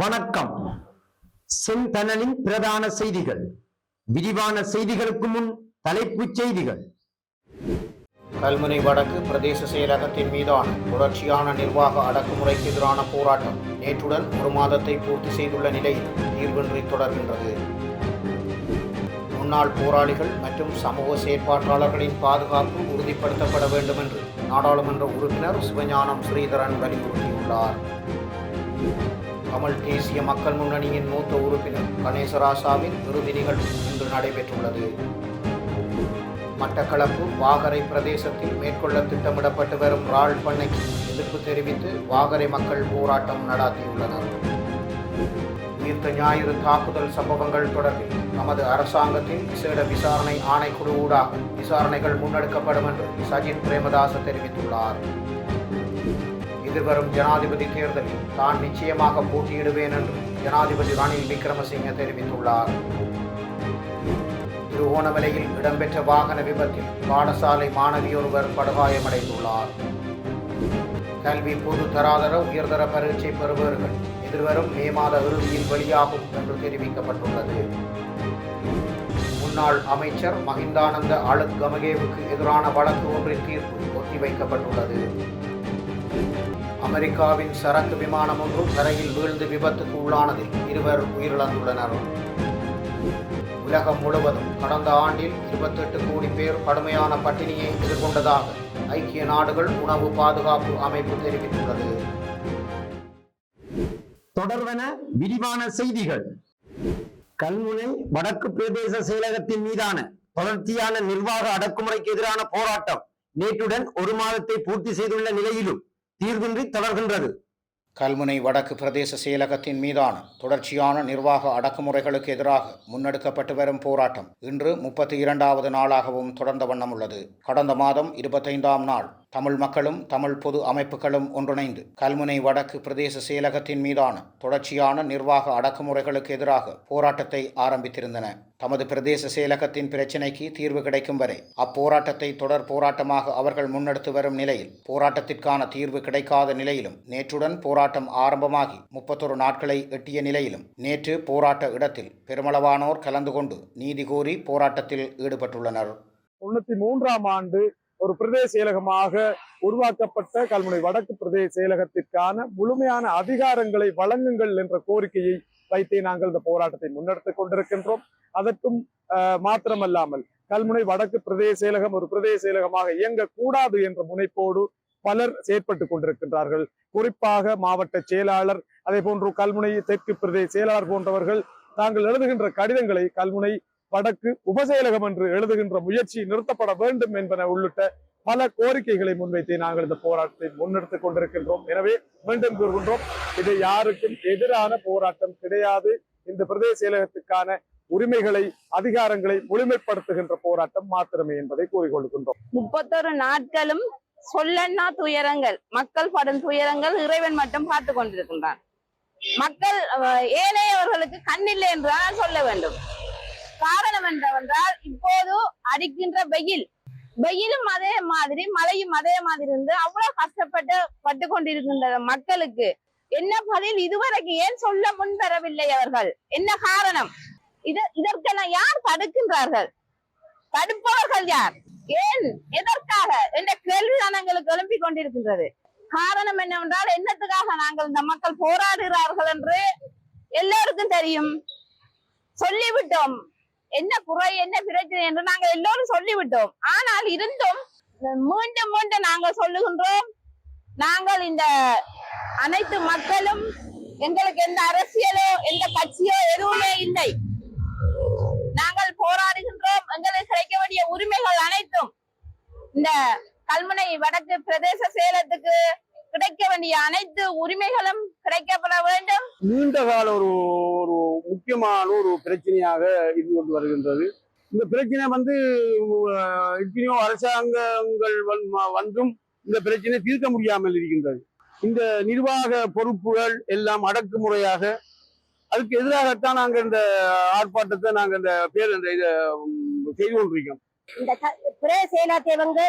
வணக்கம். செந்தனலின் பிரதான செய்திகள். விரிவான செய்திகளுக்கு முன் தலைப்புச் செய்திகள். கல்முனை வடக்கு பிரதேச செயலகத்தின் மீதான தொடர்ச்சியான நிர்வாக அடக்குமுறைக்கு எதிரான போராட்டம் நேற்றுடன் ஒரு மாதத்தை பூர்த்தி செய்துள்ள நிலையில் தீர்வின்றி தொடர்கின்றது. முன்னாள் போராளிகள் மற்றும் சமூக செயற்பாட்டாளர்களின் பாதுகாப்பு உறுதிப்படுத்தப்பட வேண்டும் என்று நாடாளுமன்ற உறுப்பினர் சிவஞானம் ஸ்ரீதரன் வலியுறுத்தியுள்ளார். தமிழ் தேசிய மக்கள் முன்னணியின் மூத்த உறுப்பினர் கணேசராசாவின் இறுதி நிகழ்வு இன்று நடைபெற்றுள்ளது. மட்டக்களப்பு வாகரை பிரதேசத்தில் மேற்கொள்ள திட்டமிடப்பட்டு வரும் ராள் பண்ணைக்கு எதிர்ப்பு தெரிவித்து வாகரை மக்கள் போராட்டம் நடாத்தியுள்ளனர். உயிர்த்த ஞாயிறு தாக்குதல் சம்பவங்கள் தொடர்பில் நமது அரசாங்கத்தின் விசேட விசாரணை ஆணைக்குழு ஊடாக விசாரணைகள் முன்னெடுக்கப்படும் என்று சஜித் பிரேமதாச தெரிவித்துள்ளார். வரும் ஜனாதிபதி தேர்தலில் தான் நிச்சயமாக போட்டியிடுவேன் என்று ஜனாதிபதி ரணில் விக்ரமசிங்க தெரிவித்துள்ளார். திருவோணமலையில் இடம்பெற்ற வாகன விபத்தில் பாடசாலை மாணவியொருவர் படுகாயமடைந்துள்ளார். கல்வி பொது தராதர உயர்தர பரீட்சை பெறுபவர்கள் எதிர்வரும் மே மாத இறுதியில் வெளியாகும் என்று தெரிவிக்கப்பட்டுள்ளது. முன்னாள் அமைச்சர் மஹிந்தானந்த அழுத் கமகேவுக்கு எதிரான வழக்கு ஒன்றின் தீர்ப்பு ஒத்திவைக்கப்பட்டுள்ளது. அமெரிக்காவின் சரக்கு விமானம் ஒன்றும் தரையில் வீழ்ந்து விபத்துக்கு உள்ளானதில் இருவர் உயிரிழந்துள்ளனர். உலகம் முழுவதும் கடந்த ஆண்டில் இருபத்தெட்டு கோடி பேர் கடுமையான பட்டினியை எதிர்கொண்டதாக ஐக்கிய நாடுகள் உணவு பாதுகாப்பு அமைப்பு தெரிவித்துள்ளது. தொடர்வன விரிவான செய்திகள். கல்முனை வடக்கு பிரதேச செயலகத்தின் மீதான தொடர்ச்சியான நிர்வாக அடக்குமுறைக்கு எதிரான போராட்டம் நேற்றுடன் ஒரு மாதத்தை பூர்த்தி செய்துள்ள நிலையிலும் தீர்வின்றி தொடர்கின்றது கல்முனை வடக்கு பிரதேச செயலகத்தின் மீதான தொடர்ச்சியான நிர்வாக அடக்குமுறைகளுக்கு எதிராக முன்னெடுக்கப்பட்டு வரும் போராட்டம் இன்று முப்பத்தி இரண்டாவது நாளாகவும் தொடர்ந்த வண்ணம் உள்ளது. கடந்த மாதம் இருபத்தைந்தாம் நாள் தமிழ் மக்களும் தமிழ் பொது அமைப்புகளும் ஒன்றிணைந்து கல்முனை வடக்கு பிரதேச செயலகத்தின் மீதான தொடர்ச்சியான நிர்வாக அடக்குமுறைகளுக்கு எதிராக போராட்டத்தை ஆரம்பித்திருந்தன. தமது பிரதேச செயலகத்தின் பிரச்சினைக்கு தீர்வு கிடைக்கும் வரை அப்போராட்டத்தை தொடர் போராட்டமாக அவர்கள் முன்னெடுத்து வரும் நிலையில் போராட்டத்திற்கான தீர்வு கிடைக்காத நிலையிலும் நேற்றுடன் போராட்டம் ஆரம்பமாகி முப்பத்தொரு நாட்களை எட்டிய நிலையிலும் நேற்று போராட்ட இடத்தில் பெருமளவானோர் கலந்து கொண்டு நீதி கோரி போராட்டத்தில் ஈடுபட்டுள்ளனர். தொண்ணூத்தி மூன்றாம் ஆண்டு ஒரு பிரதேச செயலகமாக உருவாக்கப்பட்ட கல்முனை வடக்கு பிரதேச செயலகத்திற்கான முழுமையான அதிகாரங்களை வழங்குங்கள் என்ற கோரிக்கையை வைத்தே நாங்கள் இந்த போராட்டத்தை முன்னெடுத்துக் கொண்டிருக்கின்றோம். அதற்கும் மாத்திரமல்லாமல் கல்முனை வடக்கு பிரதேச செயலகம் ஒரு பிரதேச செயலகமாக இயங்கக்கூடாது என்ற முனைப்போடு பலர் செயற்பட்டுக் கொண்டிருக்கின்றார்கள். குறிப்பாக மாவட்ட செயலாளர் அதே போன்று கல்முனை தெற்கு பிரதேச செயலாளர் போன்றவர்கள் தாங்கள் எழுதுகின்ற கடிதங்களை கல்முனை வடக்கு உபசெயலகம் என்று எழுதுகின்ற முயற்சி நிறுத்தப்பட வேண்டும் என்பன உள்ளிட்ட பல கோரிக்கைகளை முன்வைத்து நாங்கள் இந்த போராட்டத்தை முன்னெடுத்துக் கொண்டிருக்கின்றோம். எனவே மீண்டும் கூறுகின்றோம் இது யாருக்கும் எதிரான போராட்டம் கிடையாது. இந்த பிரதேச செயலகத்துக்கான உரிமைகளை அதிகாரங்களை முழுமைப்படுத்துகின்ற போராட்டம் மாத்திரமே என்பதை கூறிக்கொள்கின்றோம். முப்பத்தொரு நாட்களும் சொல்லன்னா துயரங்கள் மக்கள் படும் துயரங்கள் இறைவன் மட்டும் பார்த்து கொண்டிருக்கின்றான். மக்கள் ஏனையவர்களுக்கு கண்ணில்லை என்றுதான் சொல்ல வேண்டும். காரணம் என்னவென்றால் இப்போது அடிக்கின்ற வெயில். வெயிலும் அதே மாதிரி மழையும் அதே மாதிரி இருந்து அவ்வளவு கஷ்டப்பட்டு பட்டு கொண்டிருக்கின்ற மக்களுக்கு என்ன பதில் இதுவரைக்கும் ஏன் சொல்ல முன்வரவில்லை அவர்கள்? என்ன காரணம்? இது இதற்கெல்லாம் யார் தடுக்கின்றார்கள்? தடுப்பவர்கள் யார்? ஏன்? எதற்காக? என்ற கேள்விதான் எங்களுக்கு எழும்பிக் கொண்டிருக்கின்றது. காரணம் என்னவென்றால் என்னத்துக்காக நாங்கள் இந்த மக்கள் போராடுகிறார்கள் என்று எல்லோருக்கும் தெரியும். சொல்லிவிட்டோம். என்ன குறை என்ன பிரச்சனை என்று நாங்கள் எல்லோரும் சொல்லிவிட்டோம். ஆனால் இருந்தும் மீண்டும் மீண்டும் நாங்கள் சொல்லுகின்றோம் நாங்கள் இந்த அனைத்து மக்களும் எங்களுக்கு எந்த அரசியலோ எந்த கட்சியோ எதுவுமே இல்லை. நாங்கள் போராடுகின்றோம் எங்களுக்கு கிடைக்க வேண்டிய உரிமைகள் அனைத்தும். இந்த கல்முனை வடக்கு பிரதேச சேலத்துக்கு கிடைக்க வேண்டிய அனைத்து உரிமைகளும் கிடைக்கப்பட வேண்டும். நீண்ட கால ஒரு ஒரு முக்கியமான ஒரு பிரச்சனையாக இருந்து கொண்டு வருகின்றது. இந்த பிரச்சனை வந்து அஹ், எத்தனையோ அரசாங்கங்கள் வந்தும் இந்த பிரச்சனை தீர்க்க முடியாமல் இருக்கின்றது. இந்த நிர்வாக பொறுப்புகள் எல்லாம் அடக்குமுறையாக அதுக்கு எதிராகத்தான் நாங்க இந்த ஆர்ப்பாட்டத்தை நாங்க இந்த பேர் இந்த இதை செய்து கொண்டிருக்கோம் இந்த பிரே செயலகத்தை வந்து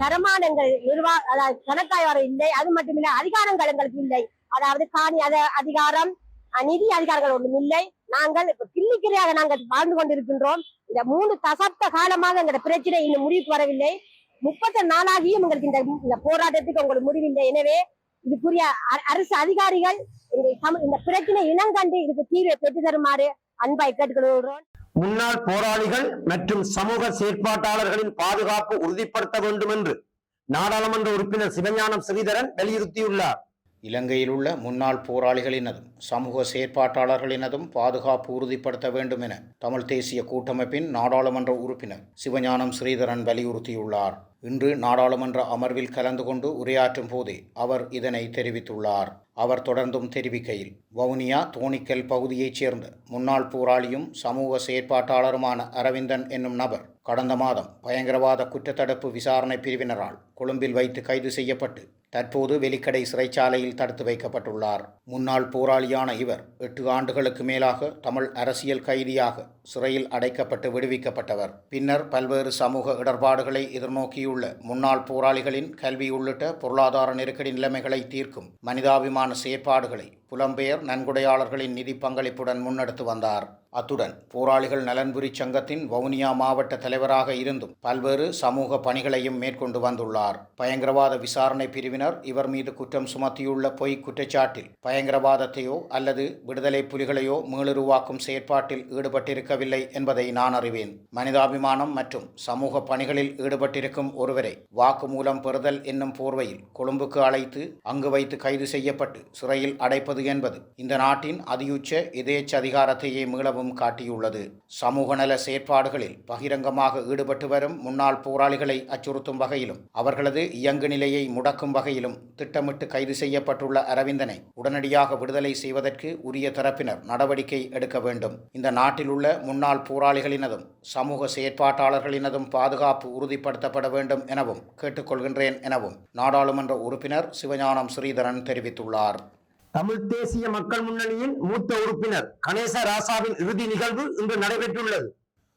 தரமானங்கள் நிர்வாக அதாவது கணக்காய் வர இல்லை அது மட்டுமில்லை அதிகாரங்கள் எங்களுக்கு இல்லை. அதாவது காணி அத அதிகாரம் நிதி அதிகாரிகள் ஒன்றும் இல்லை. நாங்கள் இப்ப கிள்ளிக்கிரையாக நாங்கள் வாழ்ந்து கொண்டிருக்கின்றோம். இந்த மூன்று தசப்த காலமாக எங்களோட பிரச்சனை இன்னும் முடிவுக்கு வரவில்லை. முப்பத்தி நாளாகியும் எங்களுக்கு இந்த இந்த போராட்டத்துக்கு உங்களுக்கு முடிவில்லை. எனவே இதுக்குரிய அரசு அதிகாரிகள் இந்த சம- இந்த பிரச்சனை இனங்கண்டு இதுக்கு தீர்வை பெற்று தருமாறு அன்பாய் கேட்டுக்கொள்கிறோம். முன்னாள் போராளிகள் மற்றும் சமூக செயற்பாட்டாளர்களின் பாதுகாப்பு உறுதிப்படுத்த வேண்டும் என்று நாடாளுமன்ற உறுப்பினர் சிவஞானம் ஸ்ரீதரன் வலியுறுத்தியுள்ளார். இலங்கையில் உள்ள முன்னாள் போராளிகளினதும் சமூக செயற்பாட்டாளர்களினதும் பாதுகாப்பு உறுதிப்படுத்த வேண்டும் என தமிழ் தேசிய கூட்டமைப்பின் நாடாளுமன்ற உறுப்பினர் சிவஞானம் ஸ்ரீதரன் வலியுறுத்தியுள்ளார். இன்று நாடாளுமன்ற அமர்வில் கலந்து கொண்டு உரையாற்றும் போதே அவர் இதனை தெரிவித்துள்ளார். அவர் தொடர்ந்தும் தெரிவிக்கையில் வவுனியா தோணிக்கல் பகுதியைச் சேர்ந்த முன்னாள் போராளியும் சமூக செயற்பாட்டாளருமான அரவிந்தன் என்னும் நபர் கடந்த மாதம் பயங்கரவாத குற்றத்தடுப்பு விசாரணை பிரிவினரால் கொழும்பில் வைத்து கைது செய்யப்பட்டு தற்போது வெலிக்கடை சிறைச்சாலையில் தடுத்து வைக்கப்பட்டுள்ளார். முன்னாள் போராளியான இவர் எட்டு ஆண்டுகளுக்கு மேலாக தமிழ் அரசியல் கைதியாக சிறையில் அடைக்கப்பட்டு விடுவிக்கப்பட்டவர். பின்னர் பல்வேறு சமூக இடர்பாடுகளை எதிர்நோக்கியுள்ள உள்ள முன்னாள் போராளிகளின் கல்வி உள்ளிட்ட பொருளாதார நெருக்கடி நிலைமைகளை தீர்க்கும் மனிதாபிமான செயற்பாடுகளை புலம்பெயர் நன்கொடையாளர்களின் நிதி பங்களிப்புடன் முன்னெடுத்து வந்தார். அத்துடன் போராளிகள் நலன்புரி சங்கத்தின் வவுனியா மாவட்ட தலைவராக இருந்தும் பல்வேறு சமூக பணிகளையும் மேற்கொண்டு வந்துள்ளார். பயங்கரவாத விசாரணை பிரிவினர் இவர் மீது குற்றம் சுமத்தியுள்ள பொய் குற்றச்சாட்டில் பயங்கரவாதத்தையோ அல்லது விடுதலை புலிகளையோ மீளுருவாக்கும் செயற்பாட்டில் ஈடுபட்டிருக்கவில்லை என்பதை நான் அறிவேன். மனிதாபிமானம் மற்றும் சமூக பணிகளில் ஈடுபட்டிருக்கும் ஒருவரை வாக்குமூலம் பெறுதல் என்னும் போர்வையில் கொழும்புக்கு அழைத்து அங்கு வைத்து கைது செய்யப்பட்டு சிறையில் அடைப்பது என்பது இந்த நாட்டின் அதியுச்ச எதேச்ச அதிகாரத்தையே மீளவும் காட்டியுள்ளது. சமூக நல செயற்பாடுகளில் பகிரங்கமாக ஈடுபட்டு வரும் முன்னாள் போராளிகளை அச்சுறுத்தும் வகையிலும் அவர்களது இயங்கு நிலையை முடக்கும் வகையிலும் திட்டமிட்டு கைது செய்யப்பட்டுள்ள அரவிந்தனை உடனடியாக விடுதலை செய்வதற்கு உரிய தரப்பினர் நடவடிக்கை எடுக்க வேண்டும். இந்த நாட்டில் உள்ள முன்னாள் போராளிகளினதும் சமூக செயற்பாட்டாளர்களினதும் பாதுகாப்பு உறுதிப்படுத்தப்பட வேண்டும் எனவும் கேட்டுக்கொள்கின்றேன் எனவும் நாடாளுமன்ற உறுப்பினர் சிவஞானம் ஸ்ரீதரன் தெரிவித்துள்ளார். தமிழ் தேசிய மக்கள் முன்னணியின் மூத்த உறுப்பினர் கணேச ராசாவின் இறுதி நிகழ்வு இன்று நடைபெற்றுள்ளது.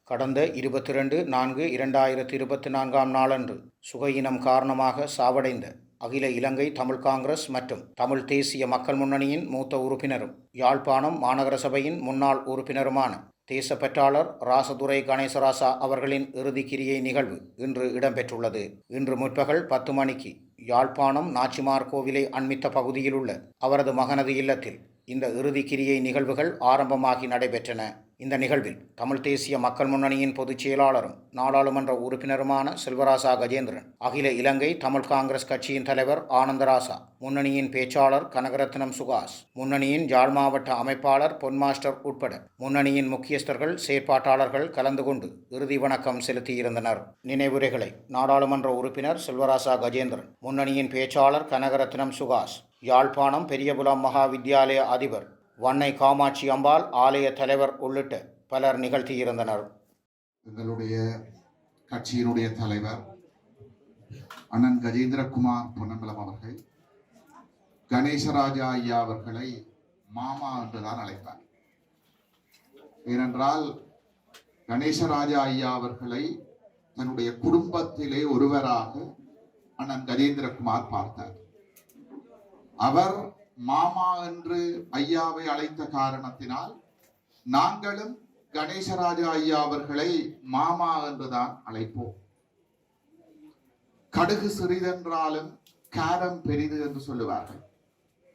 கடந்த இருபத்தி ரெண்டு நான்கு இரண்டாயிரத்தி இருபத்தி நான்காம் நாளன்று சுகையினம் காரணமாக சாவடைந்த அகில இலங்கை தமிழ் காங்கிரஸ் மற்றும் தமிழ் தேசிய மக்கள் முன்னணியின் மூத்த உறுப்பினரும் யாழ்ப்பாணம் மாநகர சபையின் முன்னாள் உறுப்பினருமான தேசப்பற்றாளர் ராசதுரை கணேசராசா அவர்களின் இறுதி கிரியை நிகழ்வு இன்று இடம்பெற்றுள்ளது. இன்று முற்பகல் பத்து மணிக்கு யாழ்ப்பாணம் நாச்சிமார் கோவிலை அண்மித்த பகுதியில் உள்ள அவரது மகனது இல்லத்தில் இந்த இறுதி கிரியை நிகழ்வுகள் ஆரம்பமாகி நடைபெற்றன. இந்த நிகழ்வில் தமிழ் தேசிய மக்கள் முன்னணியின் பொதுச் செயலாளரும் நாடாளுமன்ற உறுப்பினருமான செல்வராசா கஜேந்திரன் அகில இலங்கை தமிழ் காங்கிரஸ் கட்சியின் தலைவர் ஆனந்தராசா முன்னணியின் பேச்சாளர் கனகரத்னம் சுகாஸ் முன்னணியின் யாழ் மாவட்ட அமைப்பாளர் பொன்மாஸ்டர் உட்பட முன்னணியின் முக்கியஸ்தர்கள் செயற்பாட்டாளர்கள் கலந்து கொண்டு இறுதி வணக்கம் செலுத்தியிருந்தனர். நினைவுரைகளை நாடாளுமன்ற உறுப்பினர் செல்வராசா கஜேந்திரன் முன்னணியின் பேச்சாளர் கனகரத்னம் சுகாஸ் யாழ்ப்பாணம் பெரியபுலம் மகா வித்தியாலய அதிபர் வன்னை காமாட்சி அம்பாள் ஆலய தலைவர் உள்ளிட்ட பலர் நிகழ்த்தியிருந்தனர். எங்களுடைய கட்சியினுடைய தலைவர் அண்ணன் கஜேந்திரகுமார் பொன்னம்பலம் அவர்கள் கணேசராஜா ஐயா அவர்களை மாமா என்றுதான் அழைப்பார். ஏனென்றால் கணேசராஜா ஐயா அவர்களை தன்னுடைய குடும்பத்திலே ஒருவராக அண்ணன் கஜேந்திரகுமார் பார்த்தார். அவர் மாமா என்று ஐயாவை அழைத்த காரணத்தினால் நாங்களும் கணேசராஜா ஐயா அவர்களை மாமா என்றுதான் அழைப்போம். கடுகு சிறிதென்றாலும் கேரம் பெரிது என்று சொல்லுவார்கள்.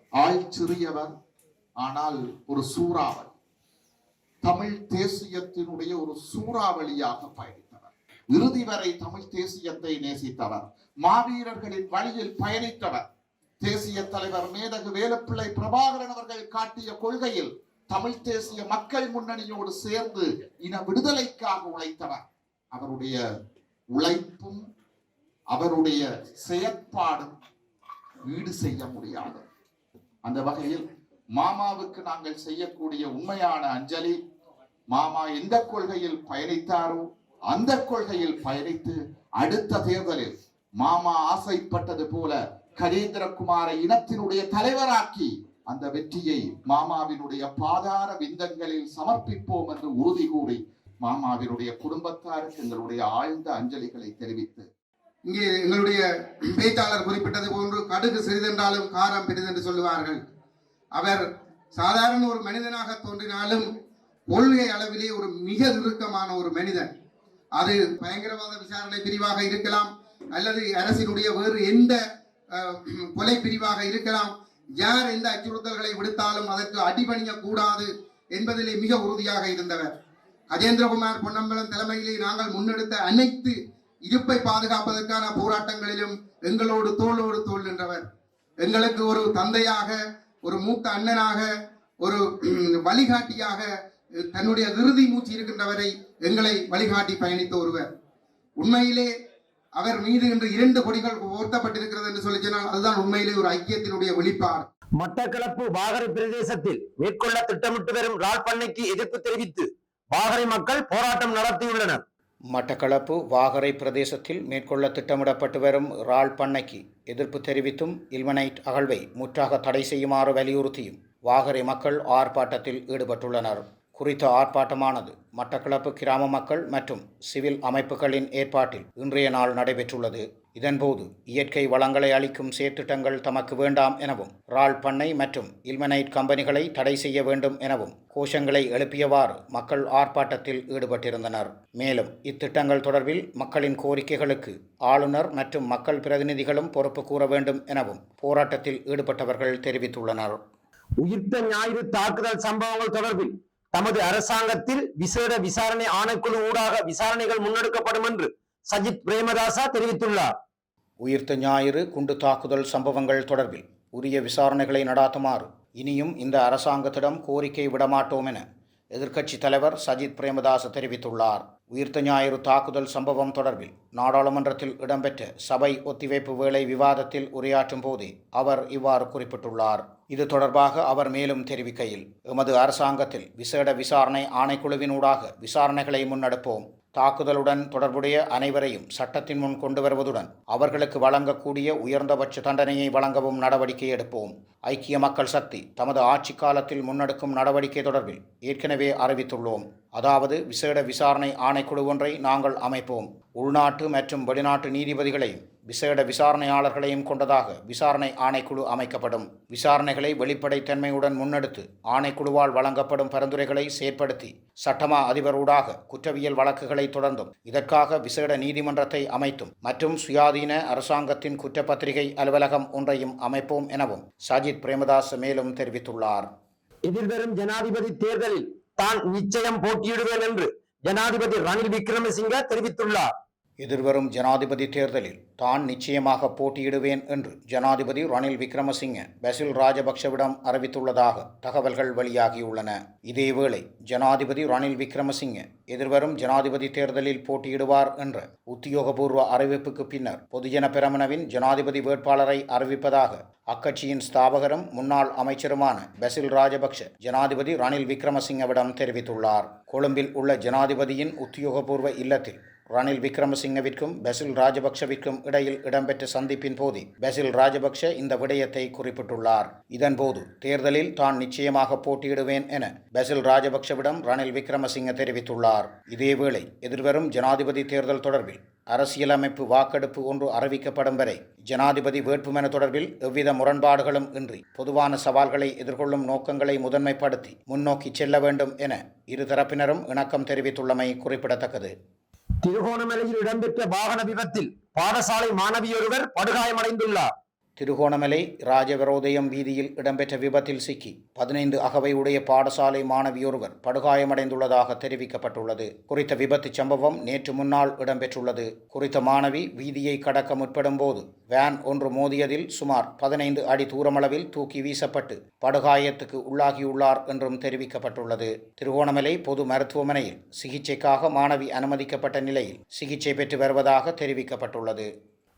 ஆள் சிறியவர் ஆனால் ஒரு சூறாவளி. தமிழ் தேசியத்தினுடைய ஒரு சூறாவளியாக பயணித்தவர். இறுதி வரை தமிழ் தேசியத்தை நேசித்தவர். மாவீரர்களின் வழியில் பயணித்தவர். தேசிய தலைவர் மேதகு வேலுப்பிள்ளை பிரபாகரன் அவர்கள் காட்டிய கொள்கையில் தமிழ் தேசிய மக்கள் முன்னணியோடு சேர்ந்து இன விடுதலைக்காக உழைத்தவர். அவருடைய உழைப்பும் அவருடைய செயற்பாடும் ஈடு செய்ய முடியாது. அந்த வகையில் மாமாவுக்கு நாங்கள் செய்யக்கூடிய உண்மையான அஞ்சலி மாமா எந்த கொள்கையில் பயணித்தாரோ அந்த கொள்கையில் பயணித்து அடுத்த தேர்தலில் மாமா ஆசைப்பட்டது போல கஜேந்திரகுமாரை இனத்தினுடைய தலைவராக்கி அந்த வெற்றியை மாமாவினுடைய பாதார விந்தங்களில் சமர்ப்பிப்போம் என்று உறுதி கூறி மாமாவினுடைய குடும்பத்தாருக்கு எங்களுடைய ஆழ்ந்த அஞ்சலிகளை தெரிவித்து. இங்கே எங்களுடைய பேச்சாளர் குறிப்பிட்டது போன்று கடுகு சிறிதென்றாலும் காரம் பெரிதென்று சொல்லுவார்கள். அவர் சாதாரண ஒரு மனிதனாக தோன்றினாலும் கொள்கை அளவிலே ஒரு மிக இறுக்கமான ஒரு மனிதன். அது பயங்கரவாத விசாரணை பிரிவாக இருக்கலாம் அல்லது அரசினுடைய வேறு எந்த கொலை பிரிவாக இருக்கலாம். யார் எந்த அச்சுறுத்தல்களை விடுத்தாலும் அதற்கு அடிபணிய கூடாது என்பதிலே மிக உறுதியாக இருந்தவர். கஜேந்திரகுமார் பொன்னம்பலம் தலைமையிலே நாங்கள் முன்னெடுத்த அனைத்து இருப்பை பாதுகாப்பதற்கான போராட்டங்களிலும் எங்களோடு தோளோடு தோள் நின்றவர். எங்களுக்கு ஒரு தந்தையாக ஒரு மூத்த அண்ணனாக ஒரு வழிகாட்டியாக தன்னுடைய இறுதி மூச்சு இருக்கின்றவரை எங்களை வழிகாட்டி பயணித்த ஒருவர். உண்மையிலே அவர் மீது இன்று இரண்டு கொடிகள் உயர்த்தப்பட்டிருக்கிறது என்று சொல்லி சொன்னால் அதுதான் உண்மையிலே ஒரு ஐக்கியத்தினுடைய வெளிப்பாடு. மட்டக்களப்பு வாகரை பிரதேசத்தில் மேற்கொள்ள திட்டமிட்டு வரும் ரால் பண்ணைக்கு எதிர்ப்பு தெரிவித்து வாகரை மக்கள் போராட்டம் நடத்தியுள்ளனர். மட்டக்களப்பு வாகரை பிரதேசத்தில் மேற்கொள்ள திட்டமிடப்பட்டு வரும் இறால் பண்ணைக்கு எதிர்ப்பு தெரிவித்தும் இல்மனைட் அகழ்வை முற்றாக தடை செய்யுமாறு வலியுறுத்தியும் வாகரை மக்கள் ஆர்ப்பாட்டத்தில் ஈடுபட்டுள்ளனர். குறித்த ஆர்ப்பாட்டமானது மட்டக்களப்பு கிராம மக்கள் மற்றும் சிவில் அமைப்புகளின் ஏற்பாட்டில் இன்றைய நாள் நடைபெற்றுள்ளது. இதன்போது இயற்கை வளங்களை அளிக்கும் செயற்திட்டங்கள் தமக்கு வேண்டாம் எனவும் ரால் பண்ணை மற்றும் இல்மனைட் கம்பெனிகளை தடை செய்ய வேண்டும் எனவும் கோஷங்களை எழுப்பியவாறு மக்கள் ஆர்ப்பாட்டத்தில் ஈடுபட்டிருந்தனர். மேலும் இத்திட்டங்கள் தொடர்பில் மக்களின் கோரிக்கைகளுக்கு ஆளுநர் மற்றும் மக்கள் பிரதிநிதிகளும் பொறுப்பு கூற வேண்டும் எனவும் போராட்டத்தில் ஈடுபட்டவர்கள் தெரிவித்துள்ளனர். உயிர்த்த ஞாயிறு தாக்குதல் சம்பவங்கள் தொடர்பில் தமது அரசாங்கத்தில் விசேட விசாரணை ஆணைக்குழு ஊடாக விசாரணைகள் முன்னெடுக்கப்படும் என்று சஜித் பிரேமதாசா தெரிவித்துள்ளார். உயிர்த்த ஞாயிறு குண்டு தாக்குதல் சம்பவங்கள் தொடர்பில் உரிய விசாரணைகளை நடாத்துமாறு இனியும் இந்த அரசாங்கத்திடம் கோரிக்கை விடமாட்டோம் என எதிர்க்கட்சி தலைவர் சஜித் பிரேமதாச தெரிவித்துள்ளார். உயிர்த்த ஞாயிறு தாக்குதல் சம்பவம் தொடர்பில் நாடாளுமன்றத்தில் இடம்பெற்ற சபை ஒத்திவைப்பு வேளை விவாதத்தில் உரையாற்றும் போதே அவர் இவ்வாறு குறிப்பிட்டுள்ளார். இது தொடர்பாக அவர் மேலும் தெரிவிக்கையில் எமது அரசாங்கத்தில் விசேட விசாரணை ஆணைக்குழுவினூடாக விசாரணைகளை முன்னெடுப்போம். தாக்குதலுடன் தொடர்புடைய அனைவரையும் சட்டத்தின் முன் கொண்டு வருவதுடன் அவர்களுக்கு வழங்கக்கூடிய உயர்ந்தபட்ச தண்டனையை வழங்கவும் நடவடிக்கை எடுப்போம். ஐக்கிய மக்கள் சக்தி தமது ஆட்சி காலத்தில் முன்னெடுக்கும் நடவடிக்கை தொடர்பில் ஏற்கனவே அறிவித்துள்ளோம். அதாவது விசேட விசாரணை ஆணைக்குழு ஒன்றை நாங்கள் அமைப்போம். உள்நாட்டு மற்றும் வெளிநாட்டு நீதிபதிகளையும் விசேட விசாரணையாளர்களையும் கொண்டதாக விசாரணை ஆணைக்குழு அமைக்கப்படும். விசாரணைகளை வெளிப்படைத்தன்மையுடன் முன்னெடுத்து ஆணைக்குழுவால் வழங்கப்படும் பரிந்துரைகளை செயற்படுத்தி சட்டமா அதிபரூடாக குற்றவியல் வழக்குகளை தொடர்ந்தும் இதற்காக விசேட நீதிமன்றத்தை அமைத்தும் மற்றும் சுயாதீன அரசாங்கத்தின் குற்றப்பத்திரிகை அலுவலகம் ஒன்றையும் அமைப்போம் எனவும் சஜித் பிரேமதாஸ் மேலும் தெரிவித்துள்ளார். எதிர்வரும் ஜனாதிபதி தேர்தலில் தான் நிச்சயம் போட்டியிடுவேன் என்று ஜனாதிபதி ரணில் விக்ரமசிங்க தெரிவித்துள்ளார். எதிர்வரும் ஜனாதிபதி தேர்தலில் தான் நிச்சயமாக போட்டியிடுவேன் என்று ஜனாதிபதி ரணில் விக்ரமசிங்க பசில் ராஜபக்ஷவிடம் அறிவித்துள்ளதாக தகவல்கள் வெளியாகியுள்ளன. இதேவேளை ஜனாதிபதி ரணில் விக்ரமசிங்க எதிர்வரும் ஜனாதிபதி தேர்தலில் போட்டியிடுவார் என்ற உத்தியோகபூர்வ அறிவிப்புக்கு பின்னர் பொதுஜன பெரமனவின் ஜனாதிபதி வேட்பாளரை அறிவிப்பதாக அக்கட்சியின் ஸ்தாபகரும் முன்னாள் அமைச்சருமான பசில் ராஜபக்ஷ ஜனாதிபதி ரணில் விக்ரமசிங்கவிடம் தெரிவித்துள்ளார். கொழும்பில் உள்ள ஜனாதிபதியின் உத்தியோகபூர்வ இல்லத்தில் ரணில் விக்ரமசிங்கவிற்கும் பசில் ராஜபக்ஷவிற்கும் இடையில் இடம்பெற்ற சந்திப்பின் போது பசில் ராஜபக்ஷ இந்த விடயத்தை குறிப்பிட்டுள்ளார். இதன்போது தேர்தலில் தான் நிச்சயமாக போட்டியிடுவேன் என பசில் ராஜபக்ஷவிடம் ரணில் விக்ரமசிங்க தெரிவித்துள்ளார். இதேவேளை எதிர்வரும் ஜனாதிபதி தேர்தல் தொடர்பில் அரசியலமைப்பு வாக்கெடுப்பு ஒன்று அறிவிக்கப்படும் வரை ஜனாதிபதி வேட்புமனு தொடர்பில் எவ்வித முரண்பாடுகளும் இன்றி பொதுவான சவால்களை எதிர்கொள்ளும் நோக்கங்களை முதன்மைப்படுத்தி முன்னோக்கி செல்ல வேண்டும் என இரு தரப்பினரும் இணக்கம் தெரிவித்துள்ளமை குறிப்பிடத்தக்கது. திருகோணமலையில் இடம்பெற்ற வாகன விபத்தில் பாடசாலை மாணவியொருவர் படுகாயமடைந்துள்ளார். திருகோணமலை ராஜவிரோதயம் வீதியில் இடம்பெற்ற விபத்தில் சிக்கி பதினைந்து அகவை உடைய பாடசாலை மாணவியொருவர் படுகாயமடைந்துள்ளதாக தெரிவிக்கப்பட்டுள்ளது. குறித்த விபத்து சம்பவம் நேற்று முன்னால் இடம்பெற்றுள்ளது. குறித்த மாணவி வீதியை கடக்க முற்படும் போது வேன் ஒன்று மோதியதில் சுமார் பதினைந்து அடி தூரமளவில் தூக்கி வீசப்பட்டு படுகாயத்துக்கு உள்ளாகியுள்ளார் என்றும் தெரிவிக்கப்பட்டுள்ளது. திருகோணமலை பொது மருத்துவமனையில் சிகிச்சைக்காக மாணவி அனுமதிக்கப்பட்ட நிலையில் சிகிச்சை பெற்று வருவதாக தெரிவிக்கப்பட்டுள்ளது.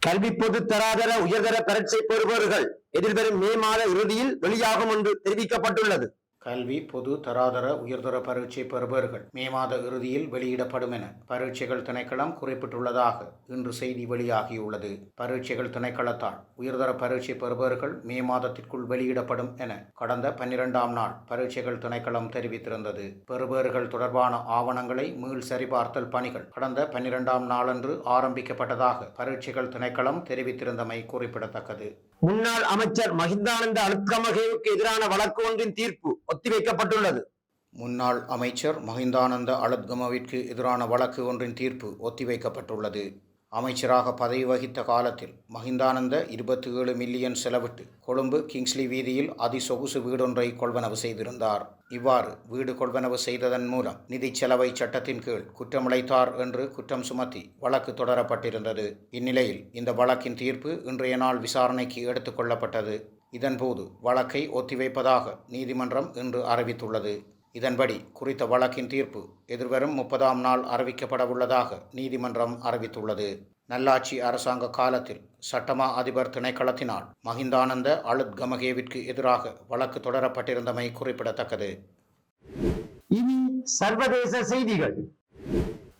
கல்வி பொது தராதர உயர்தர பரீட்சை பெறுபவர்கள் எதிர்வரும் மே மாத இறுதியில் வெளியாகும் என்று தெரிவிக்கப்பட்டுள்ளது. கல்வி பொது தராதர உயர்தர பரீட்சை பெறுபவர்கள் மே மாத இறுதியில் வெளியிடப்படும் என பரீட்சைகள் திணைக்களம் குறிப்பிட்டுள்ளதாக இன்று செய்தி வெளியாகியுள்ளது. பரீட்சைகள் திணைக்களத்தால் உயர்தர பரீட்சை பெறுபவர்கள் மே மாதத்திற்குள் வெளியிடப்படும் என கடந்த பன்னிரெண்டாம் நாள் பரீட்சைகள் திணைக்களம் தெரிவித்திருந்தது. பெறுபவர்கள் தொடர்பான ஆவணங்களை மீள் சரிபார்த்தல் பணிகள் கடந்த பன்னிரெண்டாம் நாளன்று ஆரம்பிக்கப்பட்டதாக பரீட்சைகள் திணைக்களம் தெரிவித்திருந்தமை குறிப்பிடத்தக்கது. முன்னாள் அமைச்சர் மஹிந்தானந்த அழுத்கமகேவுக்கு எதிரான வழக்கு ஒன்றின் தீர்ப்பு ஒத்திவைக்கப்பட்டுள்ளது. முன்னாள் அமைச்சர் மஹிந்தானந்த அலத்கமவிற்கு எதிரான வழக்கு ஒன்றின் தீர்ப்பு ஒத்திவைக்கப்பட்டுள்ளது. அமைச்சராக பதவி வகித்த காலத்தில் மஹிந்தானந்த இருபத்தி ஏழு மில்லியன் செலவிட்டு கொழும்பு கிங்ஸ்லி வீதியில் அதிசொகுசு வீடொன்றை கொள்வனவு செய்திருந்தார். இவ்வாறு வீடு கொள்வனவு செய்ததன் மூலம் நிதி செலவை சட்டத்தின் கீழ் குற்றமிழைத்தார் என்று குற்றம் சுமத்தி வழக்கு தொடரப்பட்டிருந்தது. இந்நிலையில் இந்த வழக்கின் தீர்ப்பு இன்றைய நாள் விசாரணைக்கு எடுத்துக் கொள்ளப்பட்டது. இதன்போது வழக்கை ஒத்திவைப்பதாக நீதிமன்றம் இன்று அறிவித்துள்ளது. இதன்படி குறித்த வழக்கின் தீர்ப்பு எதிர்வரும் முப்பதாம் நாள் அறிவிக்கப்படவுள்ளதாக நீதிமன்றம் அறிவித்துள்ளது. நல்லாட்சி அரசாங்க காலத்தில் சட்டமா அதிபர் திணைக்களத்தினால் மஹிந்தானந்த அழுத் கமகேவிற்கு எதிராக வழக்கு தொடரப்பட்டிருந்தமை குறிப்பிடத்தக்கது. இனி சர்வதேச செய்திகள்.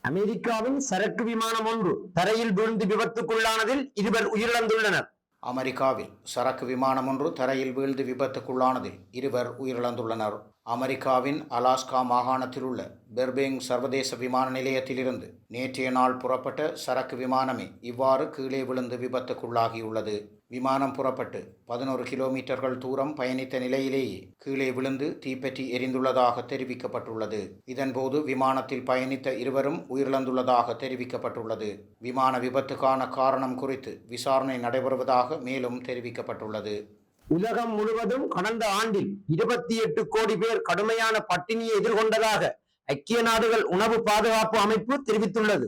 அமெரிக்காவின் சரக்கு விமானம் ஒன்று தரையில் விழுந்து விபத்துக்குள்ளானதில் இருவர் உயிரிழந்துள்ளனர். அமெரிக்காவில் சரக்கு விமானம் ஒன்று தரையில் வீழ்ந்து விபத்துக்குள்ளானதில் இருவர் உயிரிழந்துள்ளனர். அமெரிக்காவின் அலாஸ்கா மாகாணத்தில் உள்ள பெர்பேங் சர்வதேச விமான நிலையத்திலிருந்து நேற்றைய நாள் புறப்பட்ட சரக்கு விமானமே இவ்வாறு கீழே விழுந்து விபத்துக்குள்ளாகியுள்ளது. விமானம் புறப்பட்டு பதினோரு கிலோமீட்டர்கள் தூரம் பயணித்த நிலையிலேயே கீழே விழுந்து தீப்பற்றி எரிந்துள்ளதாக தெரிவிக்கப்பட்டுள்ளது. இதன்போது விமானத்தில் பயணித்த இருவரும் உயிரிழந்துள்ளதாக தெரிவிக்கப்பட்டுள்ளது. விமான விபத்துக்கான காரணம் குறித்து விசாரணை நடைபெறுவதாக மேலும் தெரிவிக்கப்பட்டுள்ளது. உலகம் முழுவதும் கடந்த ஆண்டில் இருபத்தி எட்டு கோடி பேர் கடுமையான பட்டினியை எதிர்கொண்டதாக ஐக்கிய நாடுகள் உணவு பாதுகாப்பு அமைப்பு தெரிவித்துள்ளது.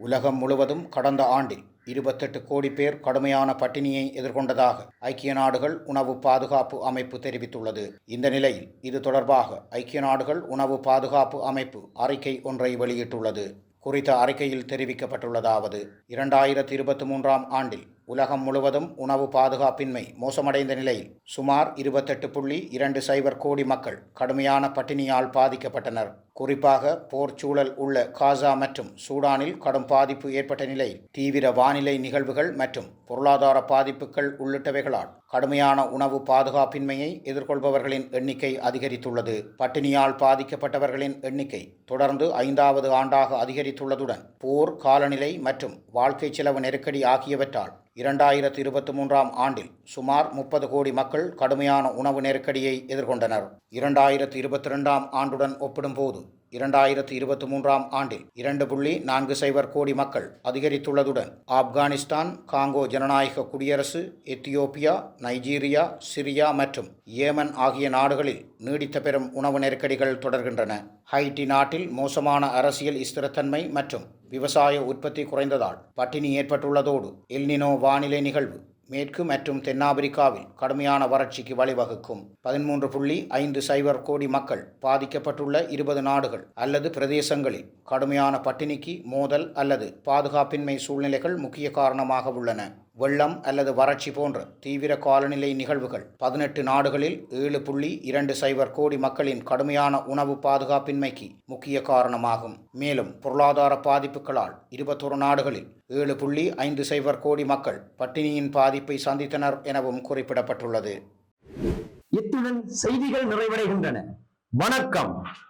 உலகம் முழுவதும் கடந்த ஆண்டில் இருபத்தெட்டு கோடி பேர் கடுமையான பட்டினியை எதிர்கொண்டதாக ஐக்கிய நாடுகள் உணவு பாதுகாப்பு அமைப்பு தெரிவித்துள்ளது. இந்த நிலையில் இது தொடர்பாக ஐக்கிய நாடுகள் உணவு பாதுகாப்பு அமைப்பு அறிக்கை ஒன்றை வெளியிட்டுள்ளது. குறித்த அறிக்கையில் தெரிவிக்கப்பட்டுள்ளதாவது இரண்டாயிரத்தி இருபத்தி மூன்றாம் ஆண்டில் உலகம் முழுவதும் உணவு பாதுகாப்பின்மை மோசமடைந்த நிலையில் சுமார் இருபத்தெட்டு புள்ளி இரண்டு சைபர் கோடி மக்கள் கடுமையான பட்டினியால் பாதிக்கப்பட்டனர். குறிப்பாக போர் சூழல் உள்ள காசா மற்றும் சூடானில் கடும் பாதிப்பு ஏற்பட்ட நிலையில் தீவிர வானிலை நிகழ்வுகள் மற்றும் பொருளாதார பாதிப்புகள் உள்ளிட்டவைகளால் கடுமையான உணவு பாதுகாப்பின்மையை எதிர்கொள்பவர்களின் எண்ணிக்கை அதிகரித்துள்ளது. பட்டினியால் பாதிக்கப்பட்டவர்களின் எண்ணிக்கை தொடர்ந்து ஐந்தாவது ஆண்டாக அதிகரித்துள்ளதுடன் போர் காலநிலை மற்றும் வாழ்க்கை செலவு நெருக்கடி ஆகியவற்றால் இரண்டாயிரத்தி இருபத்தி மூன்றாம் ஆண்டில் சுமார் முப்பது கோடி மக்கள் கடுமையான உணவு நெருக்கடியை எதிர்கொண்டனர். இரண்டாயிரத்தி இருபத்தி ரெண்டாம் ஆண்டுடன் ஒப்பிடும்போது இரண்டாயிரத்தி இருபத்தி மூன்றாம் ஆண்டில் இரண்டு புள்ளி நான்கு சைபர் கோடி மக்கள் அதிகரித்துள்ளதுடன் ஆப்கானிஸ்தான் காங்கோ ஜனநாயக குடியரசு எத்தியோப்பியா நைஜீரியா சிரியா மற்றும் ஏமன் ஆகிய நாடுகளில் நீடித்த பெறும் உணவு நெருக்கடிகள் தொடர்கின்றன. ஹைட்டி நாட்டில் மோசமான அரசியல் ஸ்திரத்தன்மை மற்றும் விவசாய உற்பத்தி குறைந்ததால் பட்டினி ஏற்பட்டுள்ளதோடு எல்னினோ வானிலை நிகழ்வு மேற்கு மற்றும் தென்னாப்பிரிக்காவில் கடுமையான வறட்சிக்கு வழிவகுக்கும். பதிமூன்று புள்ளி ஐந்து சைபர் கோடி மக்கள் பாதிக்கப்பட்டுள்ள இருபது நாடுகள் அல்லது பிரதேசங்களில் கடுமையான பட்டினிக்கு மோதல் அல்லது பாதுகாப்பின்மை சூழ்நிலைகள் முக்கிய காரணமாக உள்ளன. வெள்ளம் அல்லது வறட்சி போன்ற தீவிர காலநிலை நிகழ்வுகள். பதினெட்டு நாடுகளில் ஏழு புள்ளி இரண்டு சைபர் கோடி மக்களின் கடுமையான உணவு பாதுகாப்பின்மைக்கு முக்கிய காரணமாகும். மேலும் பொருளாதார பாதிப்புகளால் இருபத்தொரு நாடுகளில் ஏழு புள்ளி ஐந்து சைபர் கோடி மக்கள் பட்டினியின் பாதிப்பை சந்தித்தனர் எனவும் குறிப்பிடப்பட்டுள்ளது. இத்துடன் செய்திகள் நிறைவடைகின்றன. வணக்கம்.